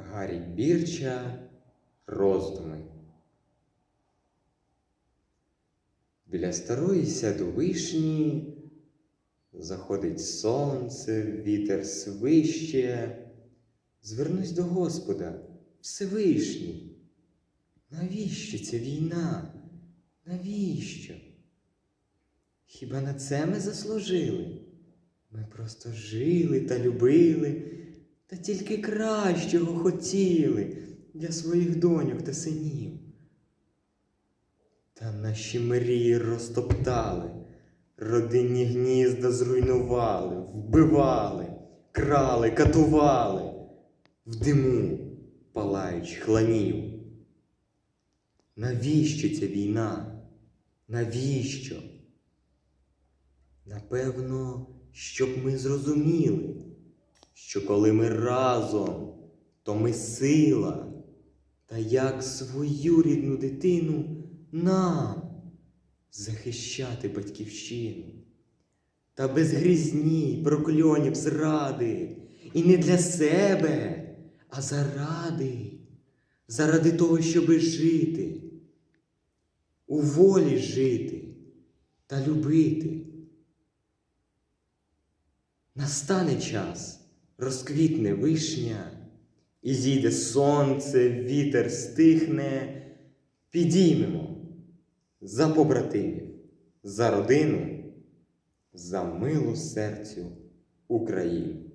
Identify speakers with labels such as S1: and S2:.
S1: Гаррі Бірча роздуми. Біля старої сяду вишні заходить сонце, вітер свище. Звернусь до Господа, Всевишній. Навіщо ця війна? Навіщо? Хіба на це ми заслужили? Ми просто жили та любили, та тільки кращого хотіли для своїх доньок та синів. Та наші мрії розтоптали, родинні гнізда зруйнували, вбивали, крали, катували, в диму палають хланів. Навіщо ця війна? Навіщо? Напевно, щоб ми зрозуміли, що коли ми разом, то ми сила, та як свою рідну дитину нам захищати батьківщину. Та без грізні, прокльонів зради, і не для себе, а заради, заради того, щоби жити, у волі жити та любити. Настане час, розквітне вишня, і зійде сонце, вітер стихне, підіймемо за побратимів, за родину, за милу серцю Україну.